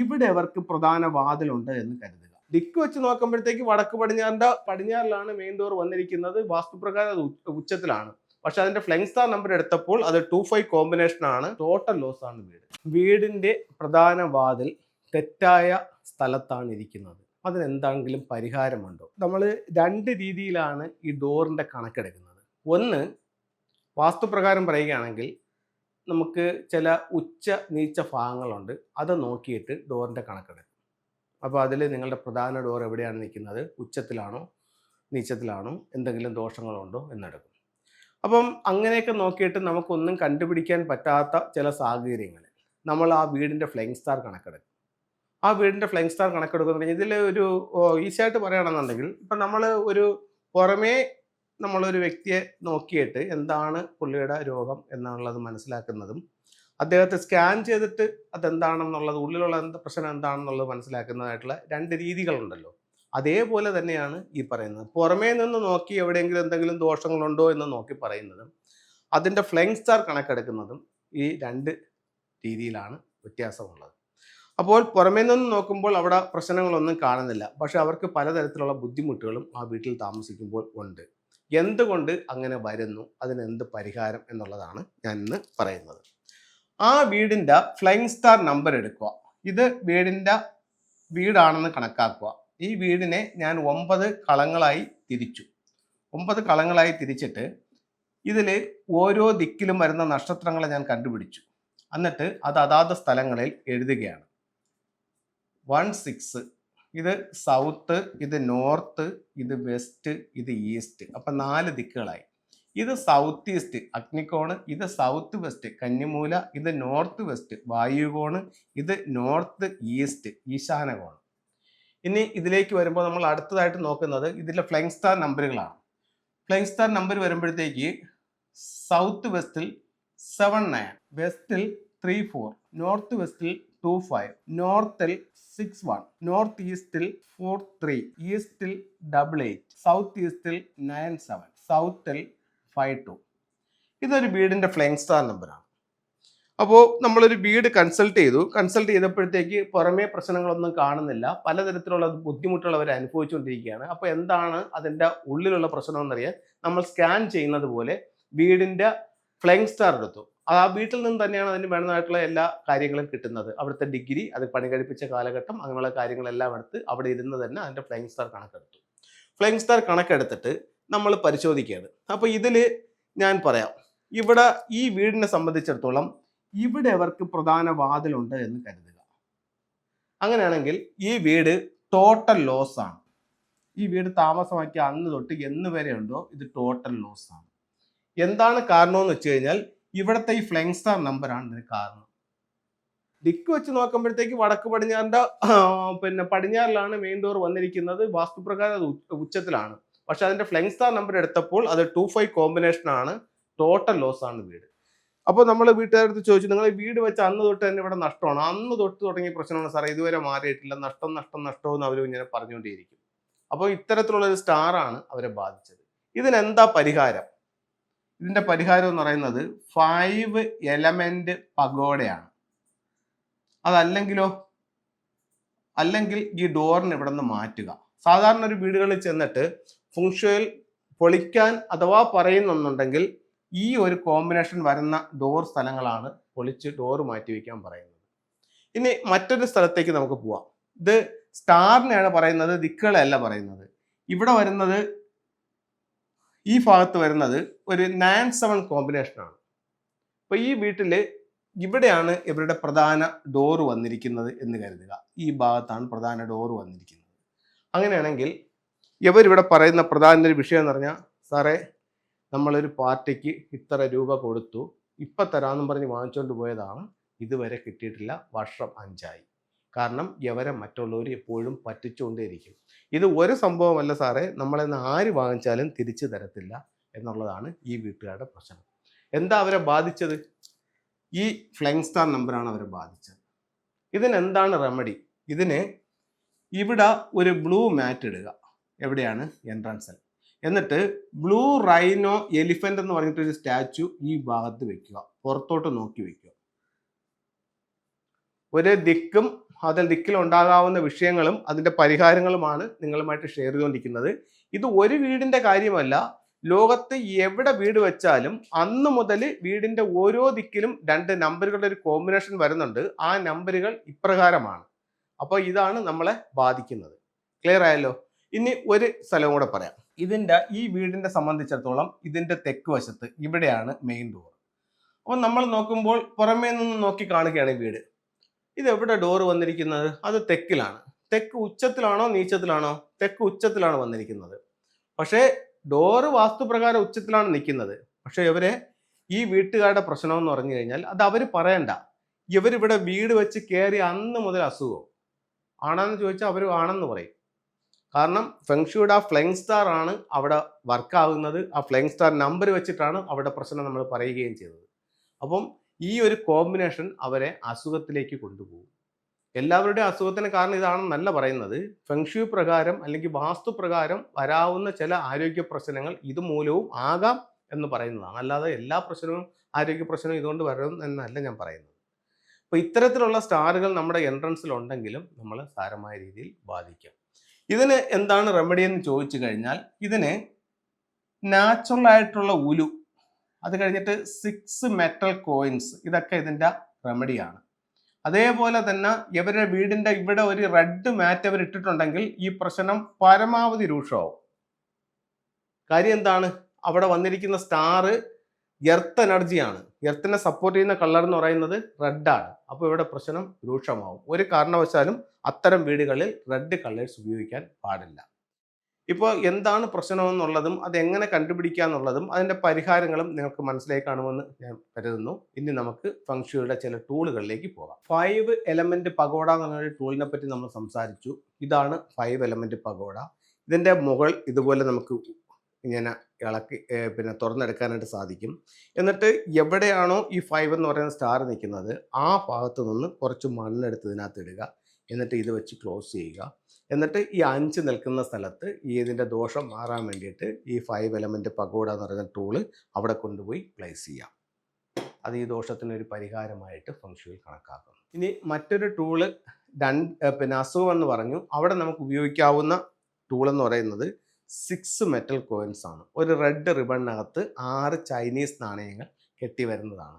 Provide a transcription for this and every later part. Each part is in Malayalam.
ഇവിടെ അവർക്ക് പ്രധാന വാതിലുണ്ട് എന്ന് കരുതുക. ദിക്ക് വെച്ച് നോക്കുമ്പോഴത്തേക്ക് വടക്ക് പടിഞ്ഞാറിന്റെ പടിഞ്ഞാറിലാണ് മെയിൻ ഡോർ വന്നിരിക്കുന്നത്. വാസ്തുപ്രകാരം അത് ഉച്ചത്തിലാണ്. പക്ഷെ അതിന്റെ ഫ്ലെങ് സ്റ്റാർ നമ്പർ എടുത്തപ്പോൾ അത് ടു ഫൈവ് കോമ്പിനേഷൻ ആണ്. ടോട്ടൽ ലോസ് ആണ് വീട്. വീടിന്റെ പ്രധാന വാതിൽ തെറ്റായ സ്ഥലത്താണ് ഇരിക്കുന്നത്. അതിനെന്തെങ്കിലും പരിഹാരമുണ്ടോ? നമ്മൾ രണ്ട് രീതിയിലാണ് ഈ ഡോറിന്റെ കണക്കെടുക്കുന്നത്. ഒന്ന് വാസ്തുപ്രകാരം പറയുകയാണെങ്കിൽ നമുക്ക് ചില ഉച്ച നീച്ച ഭാഗങ്ങളുണ്ട്. അത് നോക്കിയിട്ട് ഡോറിന്റെ കണക്കെടുക്കും. അപ്പോൾ അതിൽ നിങ്ങളുടെ പ്രധാന ഡോർ എവിടെയാണ് നിൽക്കുന്നത്? ഉച്ചത്തിലാണോ? നീച്ചത്തിലാണോ? എന്തെങ്കിലും ദോഷങ്ങളുണ്ടോ എന്നെടുക്കും. അപ്പം അങ്ങനെയൊക്കെ നോക്കിയിട്ട് നമുക്കൊന്നും കണ്ടുപിടിക്കാൻ പറ്റാത്ത ചില സാഹചര്യങ്ങളിൽ നമ്മൾ ആ വീടിന്റെ ഫ്ലൈങ് സ്റ്റാർ കണക്കെടുക്കും. ആ വീടിന്റെ ഫ്ലൈങ് സ്റ്റാർ കണക്കെടുക്കുന്നുണ്ടെങ്കിൽ ഇതിൽ ഒരു ഈസിയായിട്ട് പറയുകയാണെന്നുണ്ടെങ്കിൽ ഇപ്പം നമ്മൾ ഒരു പുറമേ നമ്മളൊരു വ്യക്തിയെ നോക്കിയിട്ട് എന്താണ് പുള്ളിയുടെ രോഗം എന്നുള്ളത് മനസ്സിലാക്കുന്നതും അദ്ദേഹത്തെ സ്കാൻ ചെയ്തിട്ട് അതെന്താണെന്നുള്ളത് ഉള്ളിലുള്ള എന്ത് പ്രശ്നം എന്താണെന്നുള്ളത് മനസ്സിലാക്കുന്നതായിട്ടുള്ള രണ്ട് രീതികളുണ്ടല്ലോ. അതേപോലെ തന്നെയാണ് ഈ പറയുന്നത്. പുറമേ നിന്ന് നോക്കി എവിടെയെങ്കിലും എന്തെങ്കിലും ദോഷങ്ങളുണ്ടോ എന്ന് നോക്കി പറയുന്നതും അതിന്റെ ഫ്ലൈങ് സ്റ്റാർ കണക്കെടുക്കുന്നതും ഈ രണ്ട് രീതിയിലാണ് വ്യത്യാസമുള്ളത്. അപ്പോൾ പുറമേ നിന്ന് നോക്കുമ്പോൾ അവിടെ പ്രശ്നങ്ങളൊന്നും കാണുന്നില്ല. പക്ഷെ അവർക്ക് പലതരത്തിലുള്ള ബുദ്ധിമുട്ടുകളും ആ വീട്ടിൽ താമസിക്കുമ്പോൾ ഉണ്ട്. എന്തുകൊണ്ട് അങ്ങനെ വരുന്നു? അതിന് എന്ത് പരിഹാരം എന്നുള്ളതാണ് ഞാൻ ഇന്ന് പറയുന്നത്. ആ വീടിന്റെ ഫ്ലൈങ് സ്റ്റാർ നമ്പർ എടുക്കുക. ഇത് വീടിന്റെ വീടാണെന്ന് കണക്കാക്കുക. ഈ വീടിനെ ഞാൻ ഒമ്പത് കളങ്ങളായി തിരിച്ചു. ഒമ്പത് കളങ്ങളായി തിരിച്ചിട്ട് ഇതിൽ ഓരോ ദിക്കിലും വരുന്ന നക്ഷത്രങ്ങളെ ഞാൻ കണ്ടുപിടിച്ചു. എന്നിട്ട് അത് അതാത് സ്ഥലങ്ങളിൽ എഴുതുകയാണ്. വൺ സിക്സ് ഇത് സൗത്ത് ഇത് നോർത്ത് ഇത് വെസ്റ്റ് ഇത് ഈസ്റ്റ് അപ്പം നാല് ദിക്കുകളായി. ഇത് സൗത്ത് ഈസ്റ്റ് അഗ്നിക്കോണ് ഇത് സൗത്ത് വെസ്റ്റ് കന്നിമൂല ഇത് നോർത്ത് വെസ്റ്റ് വായുകോണ് ഇത് നോർത്ത് ഈസ്റ്റ് ഈശാനകോണ്. ഇനി ഇതിലേക്ക് വരുമ്പോൾ നമ്മൾ അടുത്തതായിട്ട് നോക്കുന്നത് ഇതിലെ ഫ്ലൈങ് സ്റ്റാർ നമ്പറുകളാണ് ഫ്ലൈങ് സ്റ്റാർ നമ്പർ വരുമ്പോഴത്തേക്ക് സൗത്ത് വെസ്റ്റിൽ സെവൻ നയൻ വെസ്റ്റിൽ ത്രീ ഫോർ നോർത്ത് വെസ്റ്റിൽ ടു ഫൈവ് നോർത്തിൽ സിക്സ് വൺ നോർത്ത് ഈസ്റ്റിൽ ഫോർ ത്രീ ഈസ്റ്റിൽ ഡബിൾ എയ്റ്റ് സൗത്ത് ഈസ്റ്റിൽ നയൻ സെവൻ സൗത്തിൽ ഫൈവ് ടു ഇതൊരു വീടിന്റെ ഫ്ലൈങ് സ്റ്റാർ നമ്പറാണ് അപ്പോൾ നമ്മളൊരു വീട് കൺസൾട്ട് ചെയ്തു. കൺസൾട്ട് ചെയ്തപ്പോഴത്തേക്ക് പുറമേ പ്രശ്നങ്ങളൊന്നും കാണുന്നില്ല. പലതരത്തിലുള്ള ബുദ്ധിമുട്ടുകൾ അവർ അനുഭവിച്ചുകൊണ്ടിരിക്കുകയാണ്. അപ്പോൾ എന്താണ് അതിന്റെ ഉള്ളിലുള്ള പ്രശ്നം എന്നറിയാൻ നമ്മൾ സ്കാൻ ചെയ്യുന്നത് പോലെ വീടിന്റെ ഫ്ലൈങ് സ്റ്റാർ എടുത്തു. ആ വീട്ടിൽ നിന്ന് തന്നെയാണ് അതിന് വേണ്ടതായിട്ടുള്ള എല്ലാ കാര്യങ്ങളും കിട്ടുന്നത്. അവിടുത്തെ ഡിഗ്രി അത് പണി കഴിപ്പിച്ച കാലഘട്ടം അങ്ങനെയുള്ള കാര്യങ്ങളെല്ലാം എടുത്ത് അവിടെ ഇരുന്ന് തന്നെ അതിന്റെ ഫ്ലൈങ് സ്റ്റാർ കണക്കെടുത്തു. ഫ്ലൈങ് സ്റ്റാർ കണക്കെടുത്തിട്ട് നമ്മൾ പരിശോധിക്കുകയാണ്. അപ്പോൾ ഇതിൽ ഞാൻ പറയാം. ഇവിടെ ഈ വീടിനെ സംബന്ധിച്ചിടത്തോളം ഇവിടെ അവർക്ക് പ്രധാന വാതിലുണ്ട് എന്ന് കരുതുക. അങ്ങനെയാണെങ്കിൽ ഈ വീട് ടോട്ടൽ ലോസ് ആണ്. ഈ വീട് താമസമാക്കിയ അന്ന് തൊട്ട് എന്ന് വരെ ഉണ്ടോ? ഇത് ടോട്ടൽ ലോസ് ആണ്. എന്താണ് കാരണമെന്ന് വെച്ച് കഴിഞ്ഞാൽ ഇവിടുത്തെ ഈ ഫ്ലെങ് സ്റ്റാർ നമ്പറാണ് ഇതിന് കാരണം. ദിക്ക് വെച്ച് നോക്കുമ്പോഴത്തേക്ക് വടക്ക് പടിഞ്ഞാറിന്റെ പിന്നെ പടിഞ്ഞാറിലാണ് മെയിൻ ഡോർ വന്നിരിക്കുന്നത്. വാസ്തുപ്രകാരം അത് ഉച്ചത്തിലാണ്. പക്ഷെ അതിന്റെ ഫ്ലെങ് സ്റ്റാർ നമ്പർ എടുത്തപ്പോൾ അത് ടു ഫൈവ് കോമ്പിനേഷൻ ആണ്. ടോട്ടൽ ലോസ് ആണ് വീട്. അപ്പോൾ നമ്മൾ വീട്ടുകാരടുത്ത് ചോദിച്ചു നിങ്ങൾ വീട് വെച്ച് അന്ന് തൊട്ട് തന്നെ ഇവിടെ നഷ്ടമാണ്? അന്ന് തൊട്ട് തുടങ്ങിയ പ്രശ്നമാണ് സാറേ. ഇതുവരെ മാറിയിട്ടില്ല. നഷ്ടം നഷ്ടം നഷ്ടം എന്ന് അവർ ഇങ്ങനെ പറഞ്ഞുകൊണ്ടേയിരിക്കും അപ്പോൾ ഇത്തരത്തിലുള്ള ഒരു സ്റ്റാറാണ് അവരെ ബാധിച്ചത്. ഇതിനെന്താ പരിഹാരം? ഇതിന്റെ പരിഹാരം എന്ന് പറയുന്നത് ഫൈവ് എലമെന്റ് പഗോഡയാണ്. അതല്ലെങ്കിലോ? അല്ലെങ്കിൽ ഈ ഡോറിന് ഇവിടെ നിന്ന് മാറ്റുക. സാധാരണ ഒരു വീടുകളിൽ ചെന്നിട്ട് ഫുങ്ഷയിൽ പൊളിക്കാൻ അഥവാ പറയുന്നുണ്ടെങ്കിൽ ഈ ഒരു കോമ്പിനേഷൻ വരുന്ന ഡോർ സ്ഥലങ്ങളാണ് പൊളിച്ച് ഡോർ മാറ്റി വയ്ക്കാൻ പറയുന്നത്. ഇനി മറ്റൊരു സ്ഥലത്തേക്ക് നമുക്ക് പോവാം. ഇത് സ്റ്റാറിനെയാണ് പറയുന്നത് ദിക്കുകളല്ല പറയുന്നത്. ഇവിടെ വരുന്നത് ഈ ഭാഗത്ത് വരുന്നത് ഒരു നയൻ സെവൻ കോമ്പിനേഷനാണ് അപ്പോൾ ഈ വീട്ടിൽ ഇവിടെയാണ് ഇവരുടെ പ്രധാന ഡോർ വന്നിരിക്കുന്നത് എന്ന് കരുതുക. ഈ ഭാഗത്താണ് പ്രധാന ഡോറ് വന്നിരിക്കുന്നത്. അങ്ങനെയാണെങ്കിൽ ഇവരിവിടെ പറയുന്ന പ്രധാന ഒരു വിഷയം എന്ന് പറഞ്ഞാൽ സാറേ നമ്മളൊരു പാർട്ടിക്ക് ഇത്ര രൂപ കൊടുത്തു. ഇപ്പം തരാമെന്നും പറഞ്ഞ് വാങ്ങിച്ചുകൊണ്ട് പോയതാണ്. ഇതുവരെ കിട്ടിയിട്ടില്ല. വർഷം അഞ്ചായി. കാരണം യവരെ മറ്റുള്ളവർ എപ്പോഴും പറ്റിച്ചുകൊണ്ടേയിരിക്കും. ഇത് ഒരു സംഭവമല്ല സാറേ. നമ്മളെന്ന് ആര് വാങ്ങിച്ചാലും തിരിച്ചു തരത്തില്ല എന്നുള്ളതാണ് ഈ വീട്ടുകാരുടെ പ്രശ്നം. എന്താ അവരെ ബാധിച്ചത്? ഈ ഫ്ലൈങ് സ്റ്റാർ നമ്പറാണ് അവരെ ബാധിച്ചത്. ഇതിനെന്താണ് റെമഡി ഇതിന് ഇവിടെ ഒരു ബ്ലൂ മാറ്റ് ഇടുക. എവിടെയാണ്? എൻട്രൻസിൽ എന്നിട്ട് ബ്ലൂ റൈനോ എലിഫന്റ് എന്ന് പറഞ്ഞിട്ട് ഒരു സ്റ്റാച്ചു ഈ ഭാഗത്ത് വെക്കുക. പുറത്തോട്ട് നോക്കി വെക്കുക. ഒരു ദിക്കും അതിൽ ദിക്കിൽ ഉണ്ടാകാവുന്ന വിഷയങ്ങളും അതിന്റെ പരിഹാരങ്ങളുമാണ് നിങ്ങളുമായിട്ട് ഷെയർ ചെയ്തുകൊണ്ടിരിക്കുന്നത്. ഇത് ഒരു വീടിന്റെ കാര്യമല്ല. ലോകത്ത് എവിടെ വീട് വെച്ചാലും അന്ന് മുതൽ വീടിന്റെ ഓരോ ദിക്കിലും രണ്ട് നമ്പറുകളുടെ ഒരു കോമ്പിനേഷൻ വരുന്നുണ്ട്. ആ നമ്പറുകൾ ഇപ്രകാരമാണ്. അപ്പോൾ ഇതാണ് നമ്മളെ ബാധിക്കുന്നത്. ക്ലിയർ ആയല്ലോ? ഇനി ഒരു സ്ഥലം കൂടെ പറയാം. ഇതിന്റെ ഈ വീടിന്റെ സംബന്ധിച്ചിടത്തോളം ഇതിന്റെ തെക്ക് വശത്ത് ഇവിടെയാണ് മെയിൻ ഡോർ അപ്പോൾ നമ്മൾ നോക്കുമ്പോൾ പുറമേ നിന്ന് നോക്കി കാണുകയാണ് വീട്. ഇത് എവിടെ ഡോർ വന്നിരിക്കുന്നത്? അത് തെക്കിലാണ്. തെക്ക് ഉച്ചത്തിലാണോ നീച്ചത്തിലാണോ? തെക്ക് ഉച്ചത്തിലാണ് വന്നിരിക്കുന്നത്. പക്ഷേ ഡോറ് വാസ്തുപ്രകാരം ഉച്ചത്തിലാണ് നിൽക്കുന്നത്. പക്ഷേ ഇവരെ ഈ വീട്ടുകാരുടെ പ്രശ്നം എന്ന് പറഞ്ഞു കഴിഞ്ഞാൽ അത് അവർ പറയണ്ട. ഇവരിവിടെ വീട് വെച്ച് കയറി അന്ന് മുതൽ അസുഖം. ആണെന്ന് ചോദിച്ചാൽ അവർ ആണെന്ന് പറയും. കാരണം ഫെങ്ഷുയുടെ ആ ഫ്ലെങ് സ്റ്റാർ ആണ് അവിടെ വർക്ക് ആകുന്നത് ആ ഫ്ലെങ് സ്റ്റാർ നമ്പർ വെച്ചിട്ടാണ് അവിടെ പ്രശ്നം നമ്മൾ പറയുകയും ചെയ്തത്. അപ്പം ഈ ഒരു കോമ്പിനേഷൻ അവരെ അസുഖത്തിലേക്ക് കൊണ്ടുപോകും. എല്ലാവരുടെയും അസുഖത്തിന് കാരണം ഇതാണെന്നല്ല പറയുന്നത്. ഫെങ്ഷു പ്രകാരം അല്ലെങ്കിൽ വാസ്തു പ്രകാരം വരാവുന്ന ചില ആരോഗ്യ പ്രശ്നങ്ങൾ ഇതുമൂലവും ആകാം എന്ന് പറയുന്നതാണ്. അല്ലാതെ എല്ലാ പ്രശ്നവും ആരോഗ്യ പ്രശ്നവും ഇതുകൊണ്ട് വരും എന്നല്ല ഞാൻ പറയുന്നത്. അപ്പോൾ ഇത്തരത്തിലുള്ള സ്റ്റാറുകൾ നമ്മുടെ എൻട്രൻസിൽ ഉണ്ടെങ്കിലും നമ്മൾ സാരമായ രീതിയിൽ ബാധിക്കും. ഇതിന് എന്താണ് റെമഡി എന്ന് ചോദിച്ചു കഴിഞ്ഞാൽ ഇതിന് നാച്ചുറൽ ആയിട്ടുള്ള ഉലു അത് കഴിഞ്ഞിട്ട് സിക്സ് മെറ്റൽ കോയിൻസ് ഇതൊക്കെ ഇതിന്റെ റെമഡിയാണ് അതേപോലെ തന്നെ ഇവരുടെ വീടിന്റെ ഇവിടെ ഒരു റെഡ് മാറ്റ് അവർ ഇട്ടിട്ടുണ്ടെങ്കിൽ ഈ പ്രശ്നം പരമാവധി രൂക്ഷമാവും. കാര്യം എന്താണ്? അവിടെ വന്നിരിക്കുന്ന സ്റ്റാർ എർത്ത് എനർജിയാണ് എർത്തിനെ സപ്പോർട്ട് ചെയ്യുന്ന കളർ എന്ന് പറയുന്നത് റെഡാണ് അപ്പോൾ ഇവിടെ പ്രശ്നം രൂക്ഷമാവും. ഒരു കാരണവശാലും അത്തരം വീടുകളിൽ റെഡ് കളേഴ്സ് ഉപയോഗിക്കാൻ പാടില്ല. ഇപ്പോൾ എന്താണ് പ്രശ്നമെന്നുള്ളതും അത് എങ്ങനെ കണ്ടുപിടിക്കുക എന്നുള്ളതും അതിന്റെ പരിഹാരങ്ങളും നിങ്ങൾക്ക് മനസ്സിലായി കാണുമെന്ന് ഞാൻ കരുതുന്നു. ഇനി നമുക്ക് ഫംഗ്ഷയുടെ ചില ടൂളുകളിലേക്ക് പോകാം. ഫൈവ് എലമെന്റ് പഗോഡ എന്ന് പറഞ്ഞ ടൂളിനെ പറ്റി നമ്മൾ സംസാരിച്ചു. ഇതാണ് ഫൈവ് എലമെന്റ് പഗോഡ. ഇതിന്റെ മുകൾ ഇതുപോലെ നമുക്ക് ഇങ്ങനെ ഇളക്കി പിന്നെ തുറന്നെടുക്കാനായിട്ട് സാധിക്കും. എന്നിട്ട് എവിടെയാണോ ഈ ഫൈവ് എന്ന് പറയുന്ന സ്റ്റാർ നിൽക്കുന്നത് ആ ഭാഗത്ത് നിന്ന് കുറച്ച് മണ്ണെടുത്ത് ഇതിനകത്ത് ഇടുക. എന്നിട്ട് ഇത് വെച്ച് ക്ലോസ് ചെയ്യുക. എന്നിട്ട് ഈ അഞ്ച് നിൽക്കുന്ന സ്ഥലത്ത് ഈ ഇതിന്റെ ദോഷം മാറാൻ വേണ്ടിയിട്ട് ഈ ഫൈവ് എലമെന്റ് പഗോഡ എന്ന് പറയുന്ന ടൂൾ അവിടെ കൊണ്ടുപോയി പ്ലേസ് ചെയ്യാം. അത് ഈ ദോഷത്തിനൊരു പരിഹാരമായിട്ട് ഫംഗ്ഷനിൽ കണക്കാക്കുന്നു. ഇനി മറ്റൊരു ടൂൾ രണ്ട് പിന്നെ അസുഖം എന്ന് പറഞ്ഞു. അവിടെ നമുക്ക് ഉപയോഗിക്കാവുന്ന ടൂൾ എന്ന് പറയുന്നത് സിക്സ് മെറ്റൽ കോയിൻസ് ആണ്. ഒരു റെഡ് റിബണിനകത്ത് ആറ് ചൈനീസ് നാണയങ്ങൾ കെട്ടി വരുന്നതാണ്.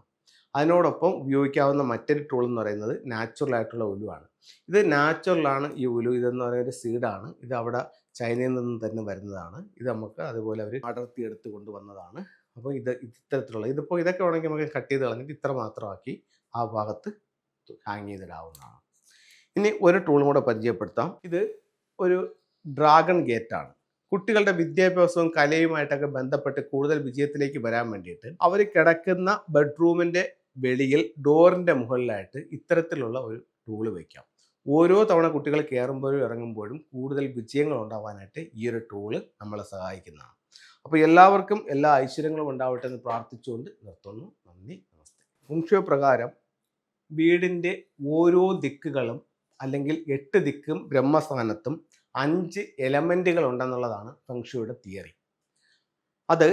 അതിനോടൊപ്പം ഉപയോഗിക്കാവുന്ന മറ്റൊരു ടൂൾ എന്ന് പറയുന്നത് നാച്ചുറൽ ആയിട്ടുള്ള ഉലുവാണ്. ഇത് നാച്ചുറലാണ് ഈ ഉലു ഇതെന്ന് പറയുന്ന ഒരു സീഡാണ്. ഇത് അവിടെ ചൈനയിൽ നിന്ന് തന്നെ വരുന്നതാണ്. ഇത് നമുക്ക് അതുപോലെ അവർ അടർത്തി എടുത്ത് കൊണ്ടുവന്നതാണ്. അപ്പോൾ ഇത് ഇത്തരത്തിലുള്ള ഇതിപ്പോൾ ഇതൊക്കെ വേണമെങ്കിൽ നമുക്ക് കട്ട് ചെയ്ത് കളഞ്ഞിട്ട് ഇത്ര മാത്രമാക്കി ആ ഭാഗത്ത് ഹാങ് ചെയ്തിടാവുന്നതാണ്. ഇനി ഒരു ടൂളും കൂടെ പരിചയപ്പെടുത്താം. ഇത് ഒരു ഡ്രാഗൺ ഗേറ്റാണ് കുട്ടികളുടെ വിദ്യാഭ്യാസവും കലയുമായിട്ടൊക്കെ ബന്ധപ്പെട്ട് കൂടുതൽ വിജയത്തിലേക്ക് വരാൻ വേണ്ടിയിട്ട് അവർ കിടക്കുന്ന ബെഡ്റൂമിന്റെ വെളിയിൽ ഡോറിന്റെ മുകളിലായിട്ട് ഇത്തരത്തിലുള്ള ഒരു ടൂൾ വയ്ക്കാം ഓരോ തവണ കുട്ടികൾ കയറുമ്പോഴും ഇറങ്ങുമ്പോഴും കൂടുതൽ വിജയങ്ങൾ ഉണ്ടാവാനായിട്ട് ഈ ഒരു ടൂൾ നമ്മളെ സഹായിക്കുന്നതാണ്. അപ്പോൾ എല്ലാവർക്കും എല്ലാ ഐശ്വര്യങ്ങളും ഉണ്ടാവട്ടെ എന്ന് പ്രാർത്ഥിച്ചുകൊണ്ട് നിർത്തുന്നു. നന്ദി നമസ്തേ. ഫുംഷോ പ്രകാരം വീടിന്റെ ഓരോ ദിക്കുകളും അല്ലെങ്കിൽ എട്ട് ദിക്കും ബ്രഹ്മസ്ഥാനത്തും അഞ്ച് എലമെന്റുകൾ ഉണ്ടെന്നുള്ളതാണ് ഫംഗ്ഷയുടെ തിയറി. അത്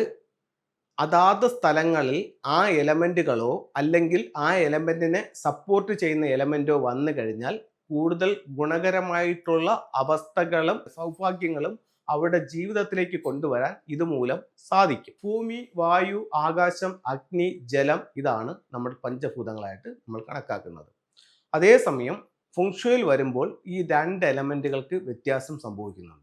അതാത് സ്ഥലങ്ങളിൽ ആ എലമെന്റുകളോ അല്ലെങ്കിൽ ആ എലമെന്റിനെ സപ്പോർട്ട് ചെയ്യുന്ന എലമെന്റോ വന്നു കഴിഞ്ഞാൽ കൂടുതൽ ഗുണകരമായിട്ടുള്ള അവസ്ഥകളും സൗഭാഗ്യങ്ങളും അവരുടെ ജീവിതത്തിലേക്ക് കൊണ്ടുവരാൻ ഇതുമൂലം സാധിക്കും. ഭൂമി വായു ആകാശം അഗ്നി ജലം ഇതാണ് നമ്മൾ പഞ്ചഭൂതങ്ങളായിട്ട് നമ്മൾ കണക്കാക്കുന്നത്. അതേസമയം ഫുങ്ഷയിൽ വരുമ്പോൾ ഈ രണ്ട് എലമെന്റുകൾക്ക് വ്യത്യാസം സംഭവിക്കുന്നുണ്ട്.